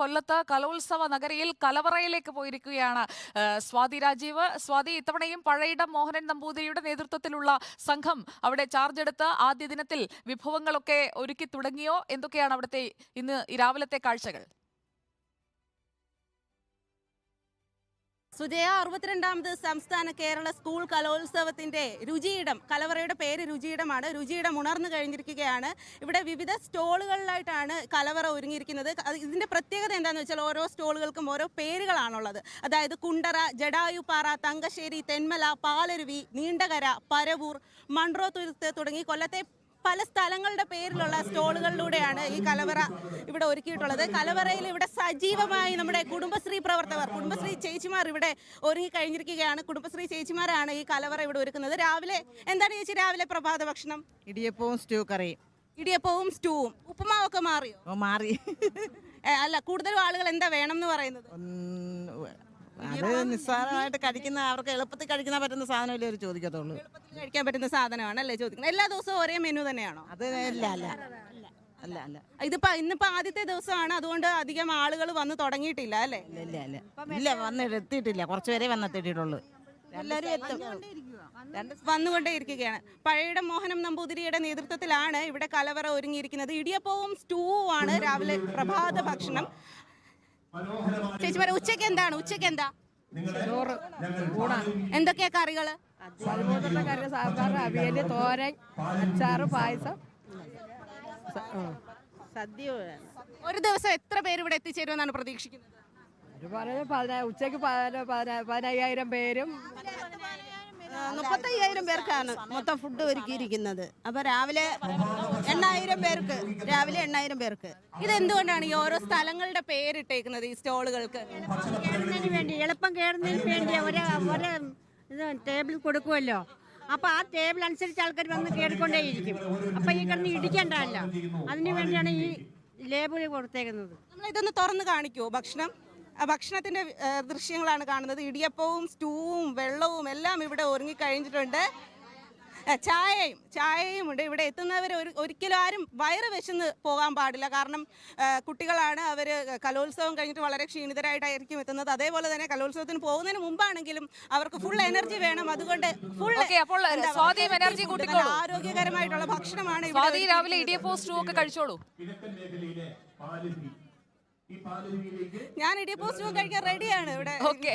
കൊല്ലത്ത് കലോത്സവ നഗരിയിൽ കലവറയിലേക്ക് പോയിരിക്കുകയാണ്. സ്വാതി രാജീവ്. സ്വാതി ഇത്തവണയും പഴയിടം മോഹനൻ നമ്പൂതിരിയുടെ നേതൃത്വത്തിലുള്ള സംഘം അവിടെ ചാർജ് എടുത്ത് ആദ്യ ദിനത്തിൽ വിഭവങ്ങളൊക്കെ ഒരുക്കി തുടങ്ങിയോ? എന്തൊക്കെയാണ് അവിടുത്തെ ഇന്ന് രാവിലത്തെ കാഴ്ചകൾ? സുജയ അറുപത്തിരണ്ടാമത് സംസ്ഥാന കേരള സ്കൂൾ കലോത്സവത്തിന്റെ രുചിയിടം കലവറയുടെ പേര് രുചിയിടമാണ്. രുചിയിടം ഉണർന്നു കഴിഞ്ഞിരിക്കുകയാണ്. ഇവിടെ വിവിധ സ്റ്റോളുകളിലായിട്ടാണ് കലവറ ഒരുങ്ങിയിരിക്കുന്നത്. ഇതിന്റെ പ്രത്യേകത എന്താണെന്ന് വെച്ചാൽ ഓരോ സ്റ്റോളുകൾക്കും ഓരോ പേരുകളാണുള്ളത്. അതായത് കുണ്ടറ ജഡായുപ്പാറ തങ്കശ്ശേരി തെന്മല പാലരുവി നീണ്ടകര പരവൂർ മൺട്രോത്തുരുത്ത് തുടങ്ങി കൊല്ലത്തെ പല സ്ഥലങ്ങളുടെ പേരിലുള്ള സ്റ്റോളുകളിലൂടെയാണ് ഈ കലവറ ഇവിടെ ഒരുക്കിയിട്ടുള്ളത്. കലവറയിൽ ഇവിടെ സജീവമായി നമ്മുടെ കുടുംബശ്രീ പ്രവർത്തകർ കുടുംബശ്രീ ചേച്ചിമാർ ഇവിടെ ഒരുങ്ങി കഴിഞ്ഞിരിക്കുകയാണ് കുടുംബശ്രീ ചേച്ചിമാരാണ് ഈ കലവറ ഇവിടെ ഒരുക്കുന്നത്. രാവിലെ എന്താണ് ചേച്ചി രാവിലെ പ്രഭാത ഭക്ഷണം? ഇടിയപ്പവും സ്റ്റൂ കറിയും. ഇടിയപ്പവും സ്റ്റൂവും. ഉപ്പുമാവൊക്കെ മാറിയോ? മാറി. അല്ല കൂടുതലും ആളുകൾ എന്താ വേണം എന്ന് പറയുന്നത് അത് നിസ്സാരമായിട്ട് കഴിക്കുന്ന അവർക്ക് എളുപ്പത്തിൽ കഴിക്കാൻ പറ്റുന്ന സാധനമല്ലേ അവർ ചോദിക്കത്തുള്ളൂ? എളുപ്പത്തിൽ കഴിക്കാൻ പറ്റുന്ന സാധനമാണ് അല്ലേ ചോദിക്കുന്നത്? എല്ലാ ദിവസവും ഒരേ മെനു തന്നെയാണോ? അത് അല്ല അല്ല. അല്ല അല്ല. ഇതിപ്പോ ഇന്നിപ്പോ ആദ്യത്തെ ദിവസമാണ് അതുകൊണ്ട് അധികം ആളുകൾ വന്ന് തുടങ്ങിയിട്ടില്ല അല്ലേ? ഇല്ല ഇല്ല അല്ല ഇല്ല വന്ന് എത്തിയിട്ടില്ല. കുറച്ച് പേരെ വന്നെത്തിയിട്ടുള്ളൂ. എല്ലാവരും എത്തും വന്നുകൊണ്ടേ ഇരിക്കുകയാണ് പഴയുടെ മോഹനം നമ്പൂതിരിയുടെ നേതൃത്വത്തിലാണ് ഇവിടെ കലവറ ഒരുങ്ങിയിരിക്കുന്നത്. ഇടിയപ്പവും സ്റ്റൂവും ആണ് രാവിലെ പ്രഭാത ഭക്ഷണം. ചേച്ചി പറ ഉച്ചയ്ക്ക് എന്താണ്? ഉച്ചയ്ക്ക് എന്താ? ചോറ്. എന്തൊക്കെയാ കറികൾ? സാമ്പാർ അവിയൽ തോരൻ അച്ചാറ് പായസം. സദ്യ ഒരു ദിവസം എത്ര പേര് ഇവിടെ എത്തിച്ചേരുമെന്നാണ് പ്രതീക്ഷിക്കുന്നത്? ഒരു പറഞ്ഞ ഉച്ചയ്ക്ക് ഉച്ചയ്ക്ക് പതിന- പതിന- പതിനയ്യായിരം പേരും മുപ്പത്തയ്യായിരം പേർക്കാണ് മൊത്തം ഫുഡ് ഒരുക്കിയിരിക്കുന്നത്. അപ്പൊ രാവിലെ എണ്ണായിരം പേർക്ക് രാവിലെ എണ്ണായിരം പേർക്ക്. ഇത് ഇതെന്തുകൊണ്ടാണ് ഈ ഓരോ സ്ഥലങ്ങളുടെ പേരിട്ടേക്കുന്നത് ഈ സ്റ്റോളുകൾക്ക്? കേറുന്നതിന് വേണ്ടി എളുപ്പം കയറുന്നതിന് വേണ്ടി ഒരു ഒരു ഇത് ടേബിൾ കൊടുക്കുമല്ലോ അപ്പൊ ആ ടേബിൾ അനുസരിച്ച് ആൾക്കാർ വന്ന് കയറിക്കൊണ്ടേയിരിക്കും അപ്പൊ ഈ കിടന്ന് ഇടിക്കണ്ടല്ലോ അതിനു വേണ്ടിയാണ് ഈ ലേബിൾ കൊടുത്തേക്കുന്നത്. നമ്മൾ ഇതൊന്ന് തുറന്ന് കാണിക്കുമോ ഭക്ഷണം? ആ ഭക്ഷണത്തിന്റെ ദൃശ്യങ്ങളാണ് കാണുന്നത്. ഇടിയപ്പവും സ്റ്റൂവും വെള്ളവും എല്ലാം ഇവിടെ ഒരുങ്ങിക്കഴിഞ്ഞിട്ടുണ്ട്. ചായയും ചായയും ഉണ്ട്. ഇവിടെ എത്തുന്നവർ ഒരു ഒരിക്കലും ആരും വയറ് വെച്ചെന്ന് പോകാൻ പാടില്ല. കാരണം കുട്ടികളാണ് അവർ കലോത്സവം കഴിഞ്ഞിട്ട് വളരെ ക്ഷീണിതരായിട്ടായിരിക്കും എത്തുന്നത്. അതേപോലെ തന്നെ കലോത്സവത്തിന് പോകുന്നതിന് മുമ്പാണെങ്കിലും അവർക്ക് ഫുൾ എനർജി വേണം. അതുകൊണ്ട് ഫുൾ എനർജി. ആരോഗ്യകരമായിട്ടുള്ള ഭക്ഷണമാണ് രാവിലെ. ഇടിയപ്പവും സ്റ്റൂ ഒക്കെ കഴിച്ചോളൂ. ഞാൻ ഇടിയപ്പോ സ്റ്റൂ കഴിക്കാൻ റെഡിയാണ് ഇവിടെ. ഓക്കെ